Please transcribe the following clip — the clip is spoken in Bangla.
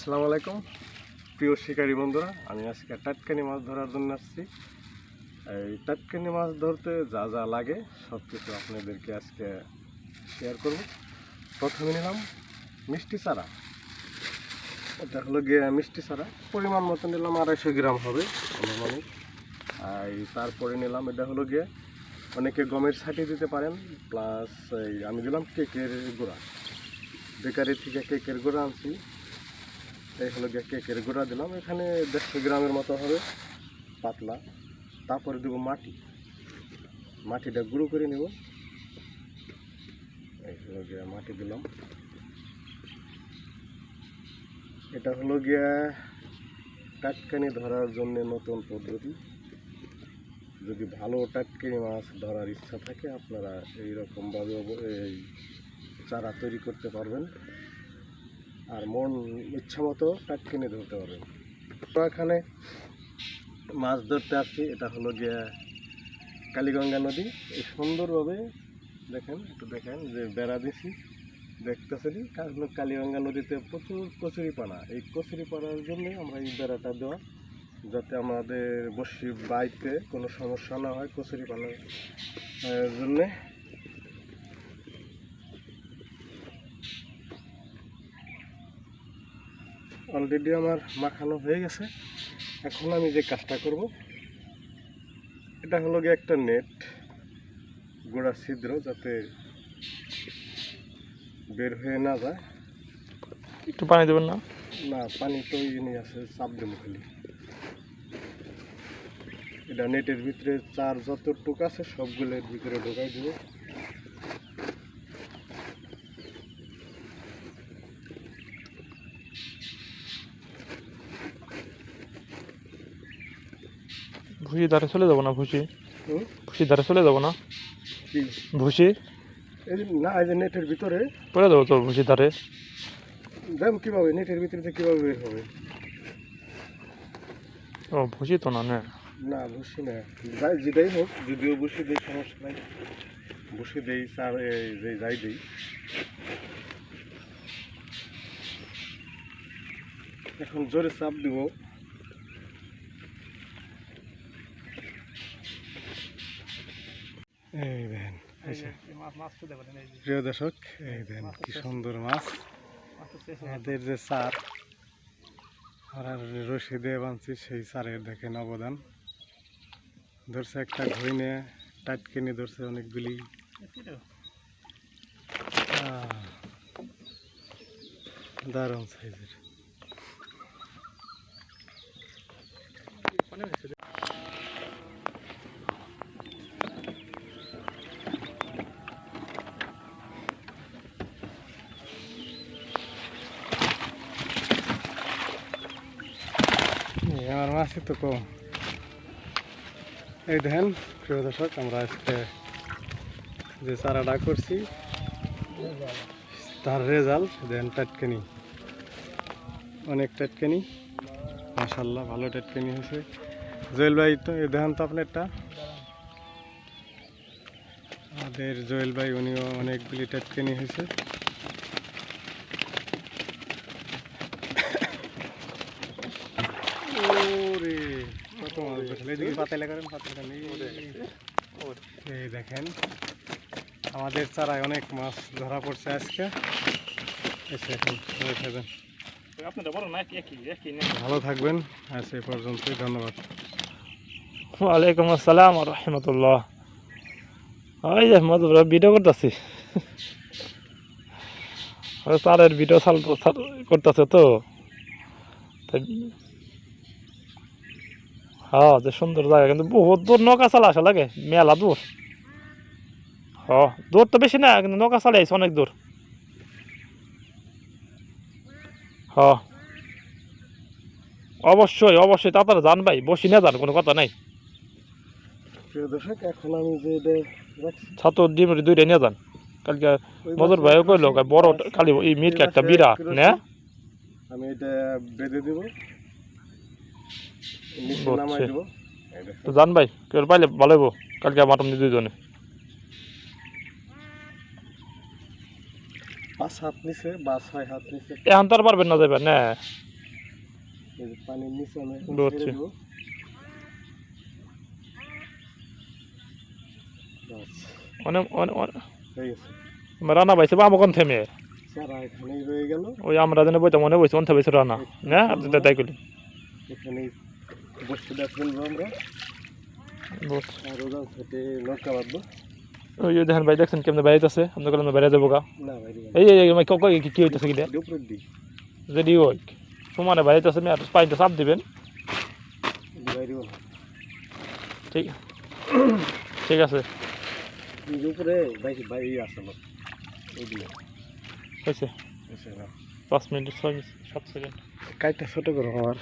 আসসালামু আলাইকুম। প্রিয় শিকারী বন্ধুরা, আমি আজকে টাটকানি মাছ ধরার জন্য আসছি। এই টাটকানি মাছ ধরতে যা যা লাগে সব কিছু আপনাদেরকে আজকে শেয়ার করব। প্রথমে নিলাম মিষ্টি চারা। এটা হলো গিয়ে মিষ্টি চারা। পরিমাণ মতো নিলাম আড়াইশো গ্রাম হবে আনুমানিক। আর তারপরে নিলাম, এটা হলো গিয়ে অনেকে গমের ছাটি দিতে পারেন প্লাস আমি দিলাম কেকের গুঁড়া। বেকারি থেকে কেকের গুঁড়া আনছি। এই হলো গিয়ে কেকের গুঁড়া দিলাম, এখানে দেড়শো গ্রামের মতো হবে, পাতলা। তারপরে দেবো মাটি। মাটিটা গুঁড়ো করে নেব। এই হলো গিয়ে মাটি দিলাম। এটা হলো গিয়া টাটকানি ধরার জন্য নতুন পদ্ধতি। যদি ভালো টাটকানি মাছ ধরার ইচ্ছা থাকে, আপনারা এইরকমভাবে এই চারা তৈরি করতে পারবেন। আর মন ইচ্ছা মতো টাটকিনে ধরতে পারবেন। তো এখানে মাছ ধরতে আসছি, এটা হলো গিয়ে কালীগঙ্গা নদী। এই সুন্দরভাবে দেখেন, একটু দেখেন যে বেড়া দিছি, দেখতেছেন? হলো কালীগঙ্গা নদীতে প্রচুর কচুরি পানা এই কচুরি পানার জন্য আমরা এই বেড়াটা দেওয়া, যাতে আমাদের বসি বাইতে কোনো সমস্যা না হয় কচুরি পানার জন্যে। অলরেডি আমার মাখানো হয়ে গেছে। এখন আমি যে কাজটা করব এটা হলো গিয়ে একটা নেট গোড়া ছিদ্র যাতে বের হয়ে না যায়। একটু পানি দেবেন না? না পানি তো ইনি আছে চাপ দেবো খালি। এটা নেটের ভিতরে চার যত টুক আছে সবগুলোর ভিতরে ঢোকাই দেবো। ভুসি ধারে চলে যাব না ভুসি? ভুসি ধারে চলে যাব না? ভুসি না এই যে নেটের ভিতরে। পড়ে দেবো তো ভুসি ধারে দেখ কীভাবে? নেটের ভিতরে কীভাবে বের হবে? ও ভুসি তো না না। না বসি না। যাই যেটাই হোক যদিও ভুসি দেই সমস্যা নাই। ভুসি দেই চার এই যে যাই দেই। এখন জোরে চাপ দিব। এই দেখেন প্রিয় দর্শক এই দেখেন কি সুন্দর মাছ। আমাদের যে চার আমরা রশি দিয়ে বাঁধছি সেই চারের দেখেন অবদান। ধরছে একটা ঘইনে টাইট কিনে ধরছে অনেকগুলি। দারুণ সাইজের। আমার মাছই তো কম। এই দেখেন, প্রিয় দর্শক, আমরা আজকে যে চারাটা করছি, তার রেজাল্ট দেন টাটকানি। অনেক টাটকানি। মাসাল্লাহ ভালো টাটকানি হয়েছে। জয়েল ভাই, তো এই দেখেন তো আপনারটা। আমাদের জয়েল ভাই, উনিও অনেকগুলি টাটকানি হয়েছে। এই দেখেন আমাদের চারায় অনেক মাছ ধরা পড়ছে আজকে। এসে এখন ভালো থাকবেন আর এই পর্যন্ত ধন্যবাদ। ওয়ালাইকুম আসসালাম রহমতুল্লাহ। ওই যে মজুর ভিডিও করতেছি। স্যারের ভিডিও চাল করতেছে তো। তাই হ্যাঁ যে সুন্দর জায়গা কিন্তু বহুত দূর নৌকা চালা আসা লাগে মেলা দূর। হ দূর তো বেশি না কিন্তু নৌকা চালে আইসে অনেক দূর। হ অবশ্যই অবশ্যই তাড়াতাড়ি যান ভাই বসি না যান কোনো কথা নাই। প্রিয় দর্শক এখন আমি যে ছাত্র ডিম দুইটা নিয়ে যান। কালকে মজুর ভাইও কইলো বড় খালি এই মিট একটা বিরাট না? আমি এটা বেঁধে দেবো নিচে বুঝছি। নামাই দেবো এই দেখেন। তো জান ভাই কেউ পাইলে ভালো হইব। কালকে মাটন দিয়ে পাঁচ হাত নিচে বা ছয় হাত নিচে। এখন তো আর পারবেন না যাবেন না। এই যে পানির নিচে আমি এখন বুঝছি। ছেড়ে দেবো। বাস, অনেক অনেক অনেক হয়ে গেছে। রান্না পাইছে বা আমাকে থেমে। ওই আমরা যেন বইতে মনে বইছে রান্না হ্যাঁ আপনি তাই করলি এখানেই বস্তুটা ফেলব আমরা। আর ওরা সাথে লঙ্কা বাঁধবো। ওই যে দেখেন ভাই দেখছেন কেমন বাইরে আছে আপনার কারণে বাইরে যাব না এই এই এই, ক- ক- কি- কি হইতেছে কি যদি ওই সমানে বাইরে আছে আর পাইতে চাপ দিবেন। ঠিক। ঠিক আছে। উপরে হয়েছে পাঁচ মিনিট ছয় মিনিট সাত সেকেন্ড। কাজটা ছোট করো আমার।